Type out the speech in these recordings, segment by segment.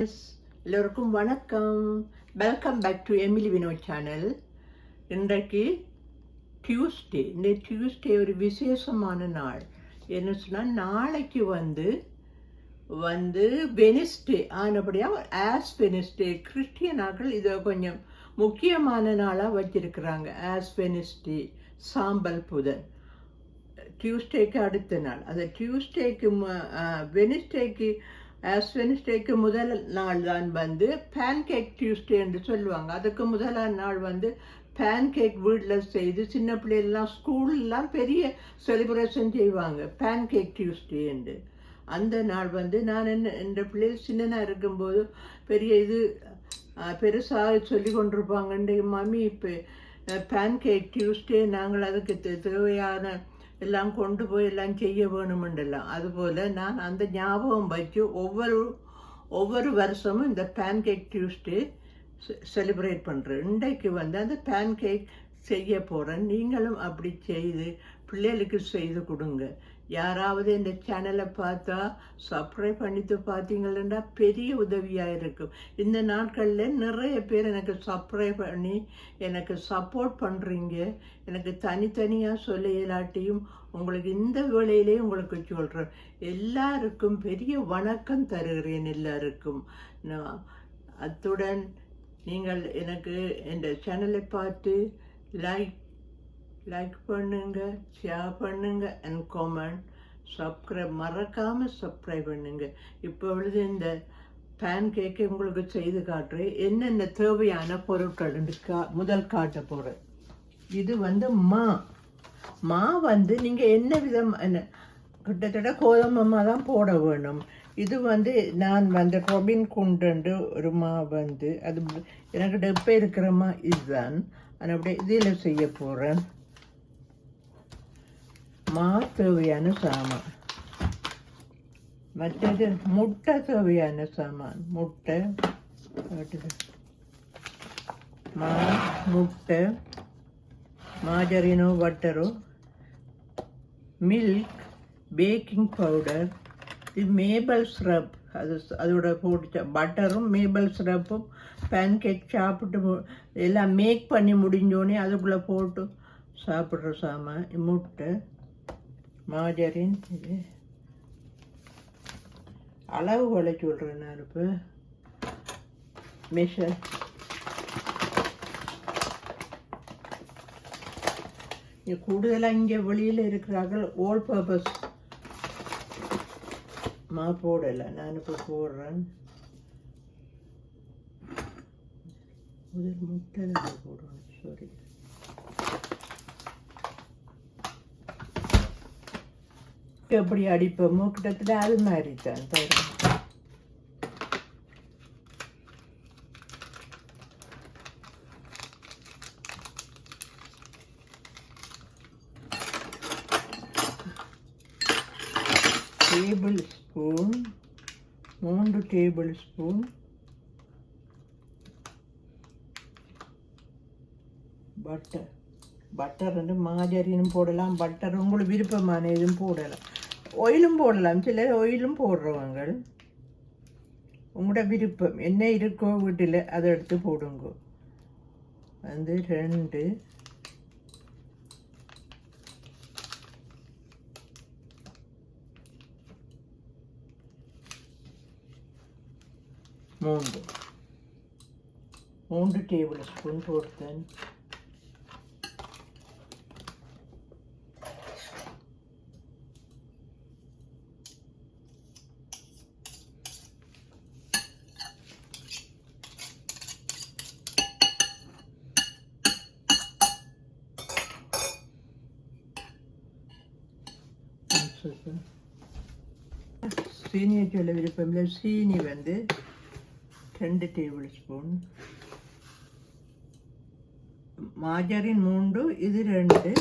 Yes, எல்லோருக்கும் வணக்கம். Welcome back to Emily Vinod channel இன்றைக்கு டியூஸ்டே இந்த டியூஸ்டே ஒரு விசேஷமான நாள். என்ன சொன்னால் நாளைக்கு வந்து வந்து வெனிஸ்டே ஆனபடியாக ஆஸ் வெனிஸ்டே கிறிஸ்டியனாக்கள் இதை கொஞ்சம் முக்கியமான நாளாக வச்சிருக்கிறாங்க. ஆஸ் வெனிஸ்டே சாம்பல் புதன். டியூஸ்டேக்கு அடுத்த நாள். அது டியூஸ்டேக்கு வெனிஸ்டேக்கு வெனிஸ்டேக்கு முதல் நாள் தான் வந்து பேன்கேக் டியூஸ்டே என்று சொல்லுவாங்க. அதுக்கு முதலாம் நாள் வந்து பேன்கேக் வீட்டில் செய்து சின்ன பிள்ளைகள்லாம் ஸ்கூல்லாம் பெரிய செலிப்ரேஷன் செய்வாங்க. பேன்கேக் டியூஸ்டே என்று. அந்த நாள் வந்து நான் என்ன என்ற பிள்ளைகள் சின்னனாக இருக்கும்போது பெரிய இது பெருசாக சொல்லி கொண்டிருப்பாங்க. மம்மி இப்போ பேன்கேக் டியூஸ்டே நாங்கள் அதுக்கு தே- தேவையான எல்லாம் கொண்டு போய் எல்லாம் செய்ய வேணுமென்றெல்லாம் அதுபோல் நான் அந்த ஞாபகம் வச்சு ஒவ்வொரு ஒவ்வொரு வருஷமும் இந்த பேன்கேக் டியூஸ்டே செலிப்ரேட் பண்ணுறேன் இன்றைக்கு வந்து அந்த பேன்கேக் செய்ய போகிறேன் நீங்களும் அப்படி செய்து பிள்ளைகளுக்கு செய்து கொடுங்க யாராவது இந்த சேனலை பார்த்தா சப்ஸ்கிரைப் பண்ணிட்டு பார்த்தீங்கன்னா பெரிய உதவியாக இருக்கும் இந்த நாட்களில் நிறைய பேர் எனக்கு சப்ஸ்கிரைப் பண்ணி எனக்கு சப்போர்ட் பண்ணுறீங்க எனக்கு தனித்தனியாக சொல்ல இல்லாட்டியும் உங்களுக்கு இந்த வேளையிலே உங்களுக்கு சொல்கிறேன் எல்லாருக்கும் பெரிய வணக்கம் தருகிறேன் எல்லாருக்கும். நான் அத்துடன் நீங்கள் எனக்கு இந்த சேனலை பார்த்து லைக் லைக் பண்ணுங்க ஷேர் பண்ணுங்க அண்ட் காமெண்ட் சப்ஸ்கிரைப் மறக்காமல் சப்ஸ்கிரைப் பண்ணுங்க. இப்பொழுது இந்த பேன் கேக்கை உங்களுக்கு செய்து காட்டுறேன். என்னென்ன தேவையான பொருட்கள் கா முதல் காட்ட போகிறேன் இது வந்து மா. மா வந்து நீங்கள் என்ன விதம் என்ன கிட்டத்தட்ட கோதுமை தான் போட வேணும். இது வந்து நான் வந்து ரொபின் குண்டு ஒரு மா வந்து அது எனக்கு டெப்பே இருக்கிற மா இதுதான். நான் அப்படியே இதில் செய்ய போகிறேன் மா தேவையான சாமான். மற்றது முட்டை தேவையான சாமான். முட்டை மா முட்டை. மாஜரினோ பட்டரோ மில்க் பேக்கிங் பவுடர் இது மேபிள் ஸ்ரப் அது அதோட போட்டு பட்டரும் மேபிள் ஸ்ரப்பும் பேன்கேக் சாப்பிட்டு எல்லாம் மேக் பண்ணி முடிஞ்சோடனே அதுக்குள்ளே போட்டு சாப்பிட்ற சாமான் முட்டை மாஜரின் இது. அளவுகளை சொல்கிறேன் நான் இப்போ. மிஷர் கூடுதலாக இங்கே வெளியில் இருக்கிறார்கள் ஆல் பர்பஸ் மா போடலை நான் இப்போ போடுறேன். முதல் முட்டை தான் போடுறேன் சாரி எப்படி அடிப்போமோ கிட்டத்தட்ட அது மாதிரி தான் தரும் டேபிள் ஸ்பூன் மூன்று டேபிள் ஸ்பூன் பட்டர் பட்டர் வந்து மாஜரினும் போடலாம் பட்டர் உங்களுக்கு விருப்பமான இதுவும் போடலாம் ஆயிலும் போடலாம் சிலர் ஆயிலும் போடுறவங்க உங்களோட விருப்பம் என்ன இருக்கோ வீட்டில் அதை எடுத்து போடுங்க வந்து ரெண்டு மூன்று மூன்று டேபிள் ஸ்பூன் போடுத்தேன் சீனியை சொல்ல விருப்பமில்லை. சீனி வந்து ரெண்டு டேபிள் ஸ்பூன் மாஜரின் மூன்று இது ரெண்டு.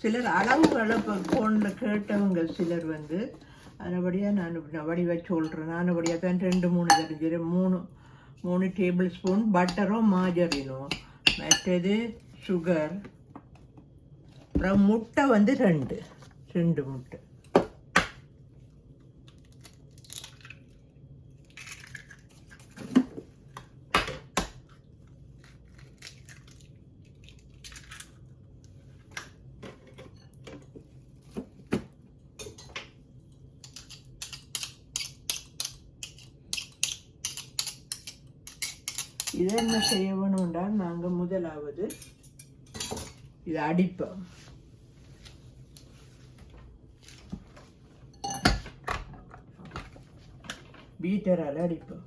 சிலர் அளவுகளை ஃபோனில் கேட்டவங்க சிலர் வந்து அதுபடியாக நான் வடிவாக சொல்கிறேன் நானுபடியாக தான் ரெண்டு மூணு தெரிஞ்சிடும் மூணு மூணு டேபிள் ஸ்பூன் பட்டரோ மாஜரினோ மற்றது சுகர் அப்புறம் முட்டை வந்து ரெண்டு. ரெண்டு முட்டை. இதை என்ன செய்ய வேணும்னா நாங்கள் முதலாவது இதை அடிப்போம். பீட்டரால் அடிப்போம்.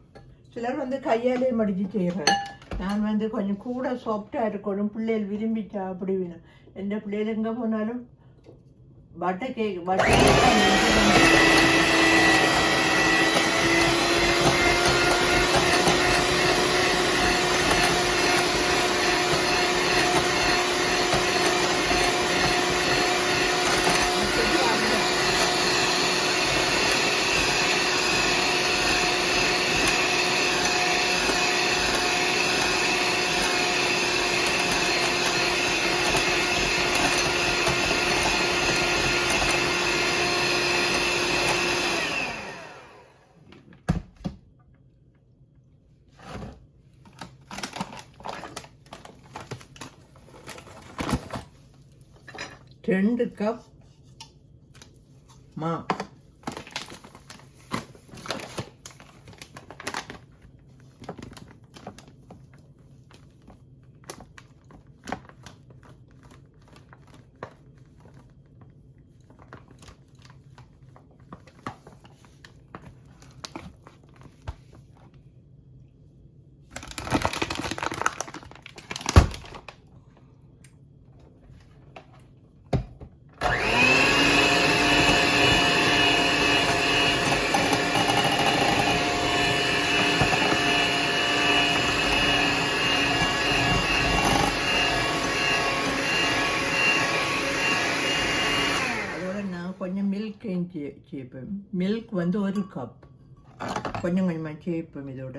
சிலர் வந்து கையாலே மடித்து செய்கிறேன் நான் வந்து கொஞ்சம் கூட சாஃப்டாக இருக்கணும் பிள்ளைகள் விரும்பிச்சா அப்படி வேணும். எந்த பிள்ளைகள் எங்கே போனாலும் பட்டை கேக் பட்டை ரெண்டு கப் மா அதோட நான் கொஞ்சம் மில்க் சேர்ப்போம் மில்க் வந்து ஒரு கப் கொஞ்சம் கொஞ்சமாக சேர்ப்போம் இதோட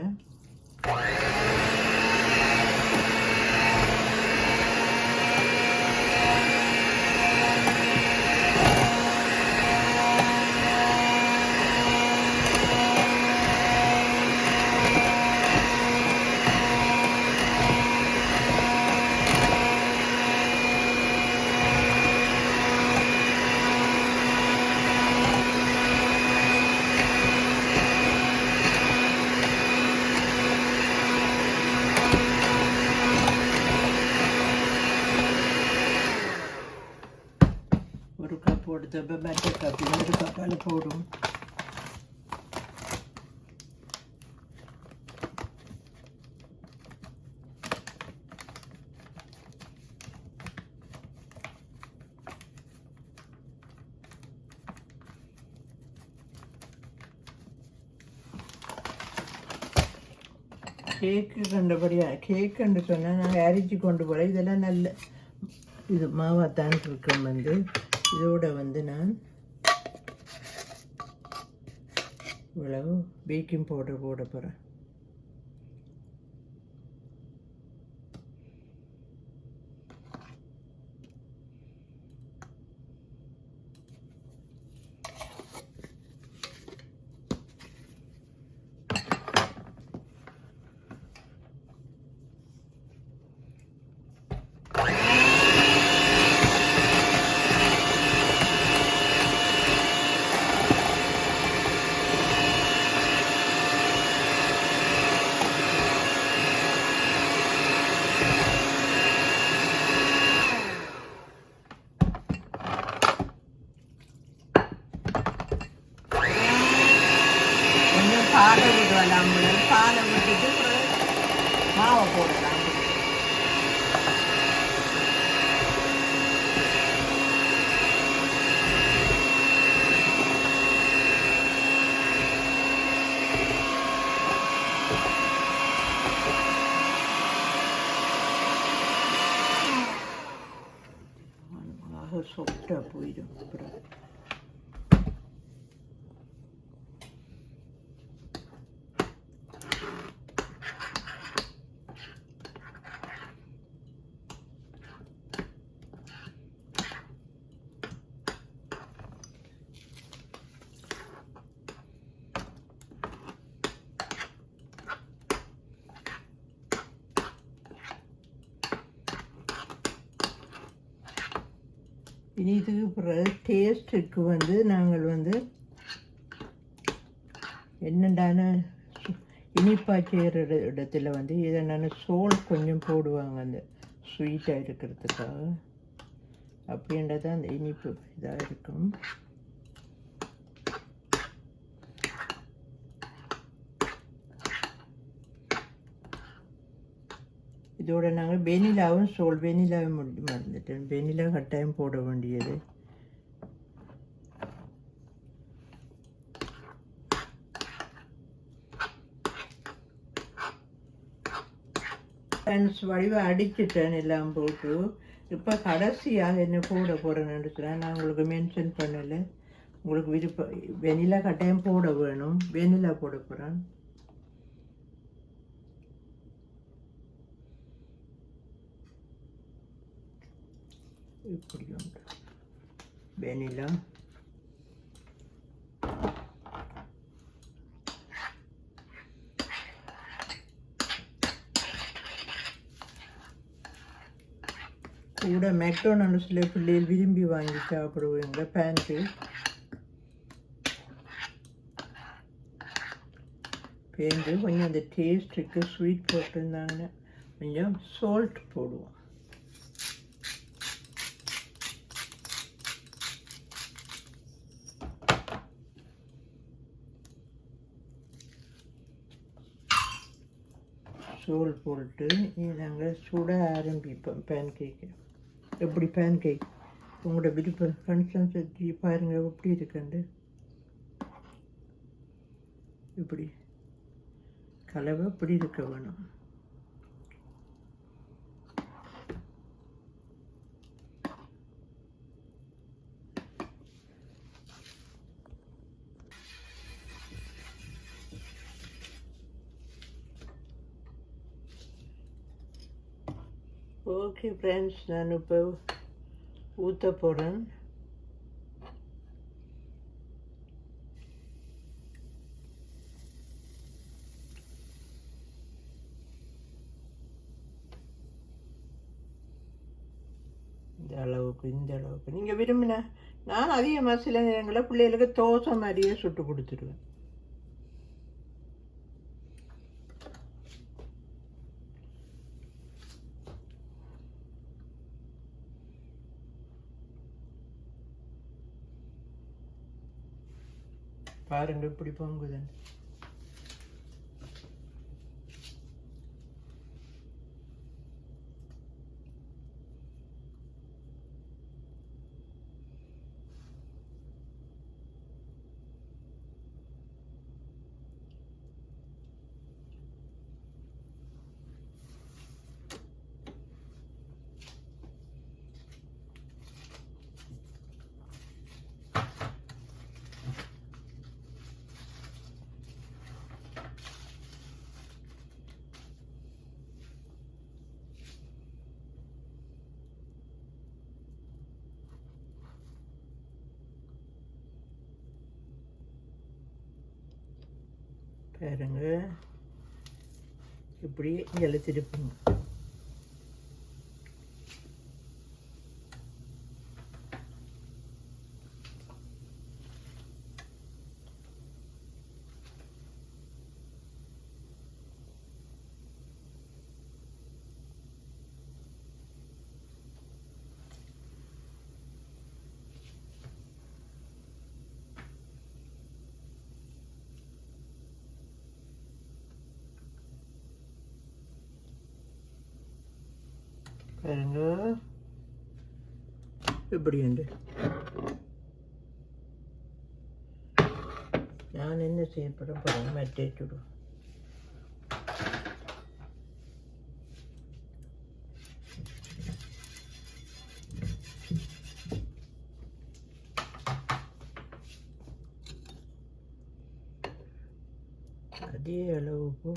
ஒரு கப் எடுத்தப்ப மற்ற கப்பால் போடும் கேக்கு கண்டபடியா கேக்குன்னு சொன்னால் நாங்கள் அரிச்சு கொண்டு போல இதெல்லாம் நல்ல இது மாவாத்தான் இருக்கோம் வந்து இதோட வந்து நான் இவ்வளவு பேக்கிங் பவுடர் போட போகிறேன் sopra pure. அப்புறம் பிறகு டேஸ்ட்டுக்கு வந்து நாங்கள் வந்து என்னண்டான இனிப்பாக செய்கிற இடத்துல வந்து இதை நான் சோல் கொஞ்சம் போடுவாங்க அந்த ஸ்வீட்டாக இருக்கிறதுக்காக. அப்படின்றது அந்த இனிப்பு இதாக இருக்கும். இதோட நாங்கள் வெனிலாவும் சோல் வெனிலாவும் முடி மறந்துட்டேன். வெனிலா கட்டாயம் போட வேண்டியது. ஃப்ரெண்ட்ஸ் வடிவை அடிச்சிட்டேன் எல்லாம் போட்டு இப்போ கடைசியாக என்ன போட போகிறேன்னு சொன்னால் நான் உங்களுக்கு மென்ஷன் பண்ணலை. உங்களுக்கு விருப்பம் வெனிலா கட்டாயம் போட வேணும். வெனிலா போட போகிறேன் இப்படி உண்டு. வெனிலா கூட மெக்டோனல்ஸில் பிள்ளைகள் விரும்பி வாங்கி சாப்பிடுவாங்க பேண்ட்டு பேந்து கொஞ்சம் அந்த டேஸ்ட்டுக்கு ஸ்வீட் போட்டிருந்தாங்க கொஞ்சம் சால்ட் போடுவோம் சோல் போட்டு நாங்கள் சுட ஆரம்பிப்போம் பேன் கேக்கு எப்படி பேன் கேக் உங்களோட விருப்பம் கன்சன்சி பாருங்கள் எப்படி இருக்குண்டு இப்படி. கலவை இப்படி இருக்க வேணும். ஓகே ஃப்ரெண்ட்ஸ் நான் இப்போ ஊற்ற போகிறேன் இந்த அளவுக்கு இந்த அளவுக்கு. நீங்கள் விரும்பின நான் அதிகமாக சில நேரங்களில் பிள்ளைகளுக்கு தோசை மாதிரியே சுட்டு கொடுத்துருவேன் பாருங்கள் இப்படி பொங்குதுன்னு பாருங்க. இப்படி இதில் திருப்புங்க பாருங்க இப்படி உண்டு நான் என்ன செய்யப்பட போகிறேன் மெட்டேச்சுடும் அதே அளவுக்கு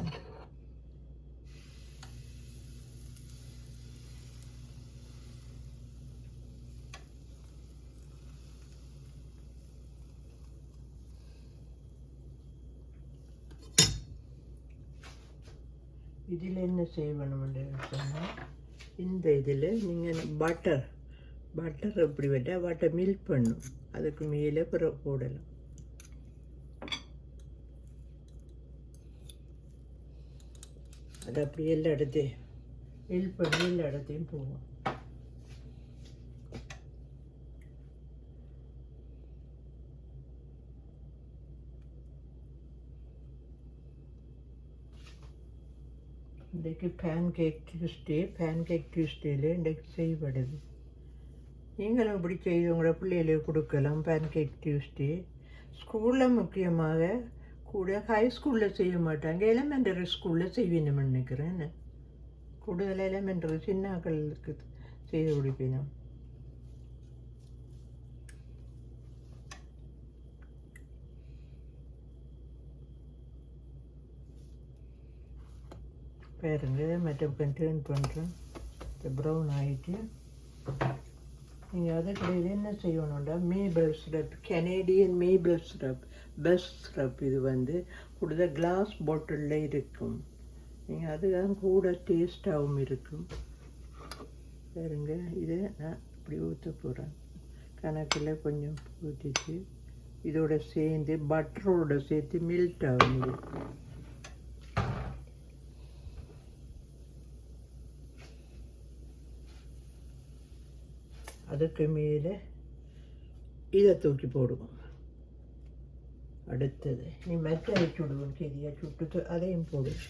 இதில் என்ன செய்யணும்னு சொன்னால் இந்த இதில் நீங்கள் பட்டர் பட்டர் எப்படி விட்டால் பட்டர் மில்க் பண்ணும் அதுக்கு மேலே பிற போடலாம். அது அப்படியே எல்லா இடத்தையும் ஹெல்ப் பண்ணி எல்லா இடத்தையும் போவோம் இன்றைக்கு pancake Tuesday pancake டியூஸ்டேல இன்றைக்கு செய்யப்படுது. நீங்களும் இப்படி செய்து உங்களோட பிள்ளைகளுக்கு கொடுக்கலாம் பேன் கேக் டியூஸ்டே ஸ்கூலில் முக்கியமாக கூட ஹை ஸ்கூலில் செய்ய மாட்டாங்க எலிமெண்டரி ஸ்கூலில் செய்யணும்னு நினைக்கிறேன். என்ன? கூடுதல் எலிமெண்டரி சின்னாக்களுக்கு செய்து கொடுப்பினோம் பேருங்க மற்ற பக்கம் டேர்ன் பண்ணுறேன் இந்த ப்ரௌன் ஆகிட்டு நீங்கள் அதை கிடையாது என்ன செய்யணும்டா? Maple syrup Canadian maple syrup best syrup இது வந்து கூடுதல் கிளாஸ் பாட்டிலில் இருக்கும். நீங்கள் அதுதான் கூட டேஸ்ட்டாகவும் இருக்கும். பாருங்க இதை நான் இப்படி ஊற்ற போகிறேன் கணக்கில் கொஞ்சம் ஊற்றிட்டு இதோட சேர்ந்து பட்டரோட சேர்த்து மில்ட் ஆகும் அதுக்கு மேலே இதை தூக்கி போடுவோம். அடுத்தது நீ மெத்தை விடுவோம் சரியா சுட்டுட்டு அதையும் போடுவோம்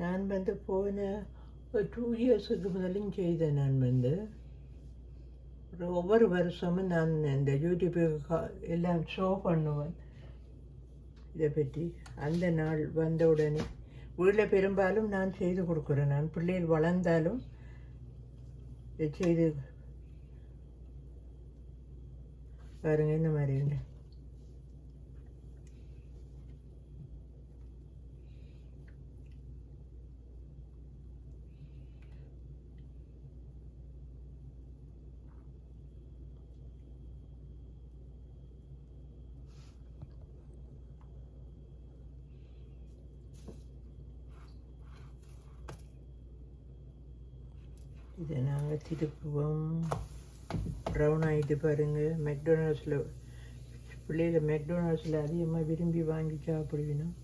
நான் வந்து போன ஒரு டூ இயர்ஸுக்கு முதலும் செய்தேன் நான் வந்து. ஒரு ஒவ்வொரு வருஷமும் நான் இந்த யூடியூபுக்கு எல்லாம் ஷோ பண்ணுவேன். இதை பற்றி. அந்த நாள் வந்த உடனே வீட்டில் பெரும்பாலும் நான் செய்து கொடுக்குறேன். நான் பிள்ளைகள் வளர்ந்தாலும் இதை செய்து பாருங்க இந்த மாதிரி இதை நாங்கள் திருப்புவோம் ப்ரௌன் ஆகிட்டு பாருங்கள் மெக்டொனால்ட்ஸில் பிள்ளைகள் மெக்டொனால்ட்ஸில் அதிகமாக விரும்பி வாங்கி சாப்பிடுவினோம்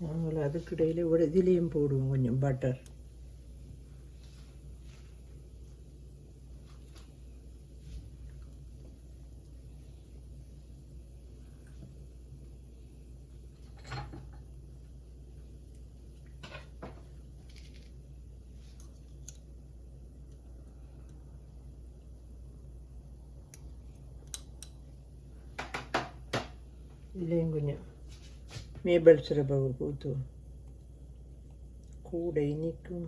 நாங்கள் அதுக்கிடையில் ஒரு இதுலேயும் போடுவோம் கொஞ்சம் பட்டர் இதுலேயும் கொஞ்சம் மேபல் சிறப்பு கூத்து கூடை இனிக்கும்.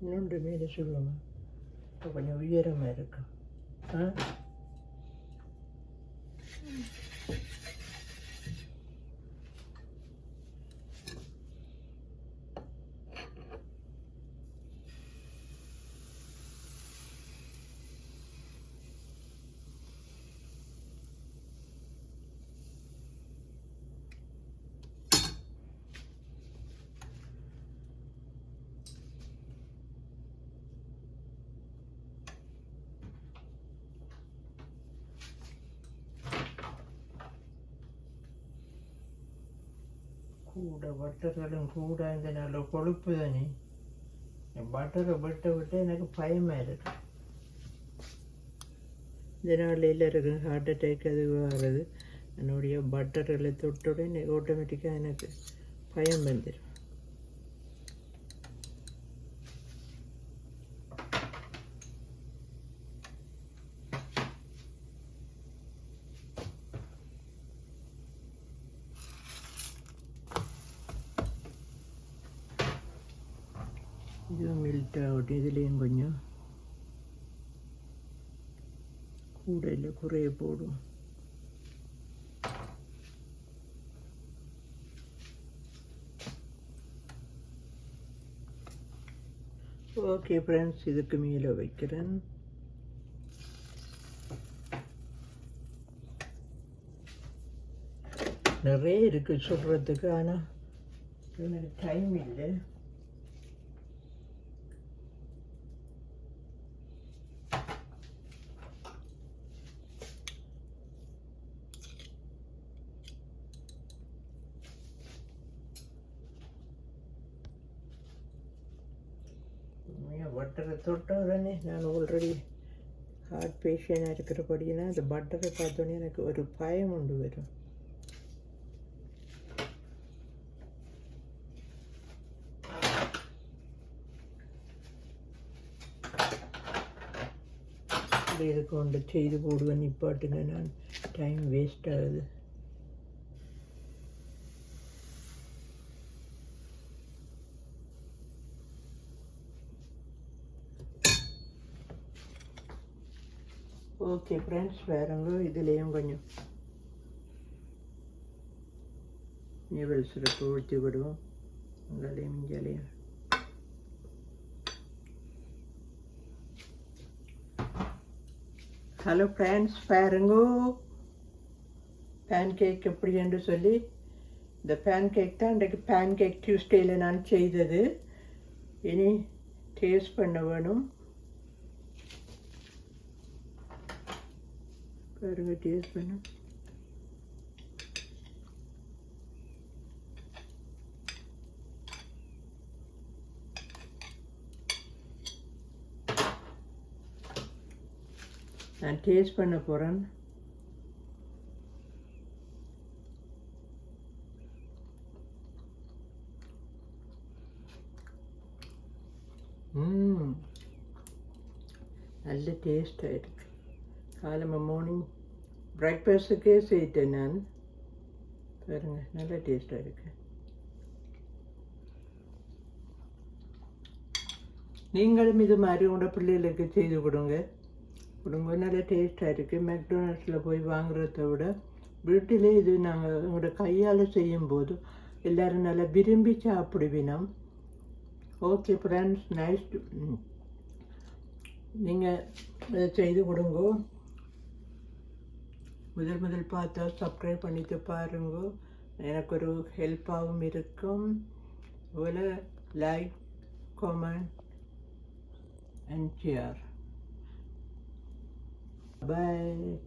இன்னொன்று மேலே சொல்லுவாங்க. கொஞ்சம் உயரமாக இருக்கும் ஆ கூட பட்டர்களும் கூட இந்த நல்ல கொழுப்பு தானே பட்டரை விட்ட விட்டு எனக்கு பயமாக இருக்கு. இந்த இதனால் எல்லாருக்கும் ஹார்ட் அட்டாக் அது வர்றது என்னுடைய பட்டர்களை தொட்டோட ஆட்டோமேட்டிக்காக எனக்கு பயம் வந்துடும் மெல்ட் ஆகட்டும் இதுலேயும் கொஞ்சம் கூட இல்லை குறைய போடும். ஓகே ஃப்ரெண்ட்ஸ் இதுக்கு மேலே வைக்கிறேன். நிறைய இருக்குது சொல்கிறதுக்கு ஆனால் எனக்கு டைம் இல்லை பட்டரை தொட்ட உடனே நான் ஆல்ரெடி ஹார்ட் இருக்கிறபடினா அந்த பட்டரை பார்த்தோன்னே எனக்கு ஒரு பயம் உண்டு வரும் இது கொண்டு செய்து போடுவேன் நிப்பாட்டுங்க நான் டைம் வேஸ்ட் ஆகுது ஓகே ஃப்ரெண்ட்ஸ் வேறங்க இதுலேயும் கொஞ்சம். நீவல் சிறப்பு ஊற்றி விடுவோம். உங்களையும் இங்கேலையும் ஹலோ ஃப்ரெண்ட்ஸ் பாருங்கோ. பேன் கேக் எப்படி என்று சொல்லி. இந்த பேன் கேக் தான் இன்றைக்கு பேன் கேக் டியூஸ்டேயில் நான் செய்தது. இனி டேஸ்ட் பண்ண வேணும். பாருங்க டேஸ்ட் பண்ண. நான் டேஸ்ட் பண்ண போகிறேன் நல்ல டேஸ்டாக இருக்கு காலமாக மார்னிங் பிரேக்ஃபாஸ்ட்டுக்கே செய்யிட்டேன் நான் பாருங்க நல்ல டேஸ்ட்டாக இருக்கு. நீங்களும் இது மாதிரி உங்களோட பிள்ளைகளுக்கு செய்து கொடுங்க. கொடுங்க நல்ல டேஸ்ட்டாக இருக்குது மெக்டொனால்ட்ஸில் போய் வாங்குறத விட வீட்டிலே இது நாங்கள் எங்களோட கையால் செய்யும்போது எல்லோரும் நல்லா விரும்பி சாப்பிடுவினோம். ஓகே ஃப்ரெண்ட்ஸ் நைஸ் நீங்கள் செய்து கொடுங்கோ. முதல் முதல் பார்த்தா சப்ஸ்கிரைப் பண்ணிட்டு பாருங்க. எனக்கு ஒரு ஹெல்ப்பாகவும் இருக்கும். போல் like comment and share bye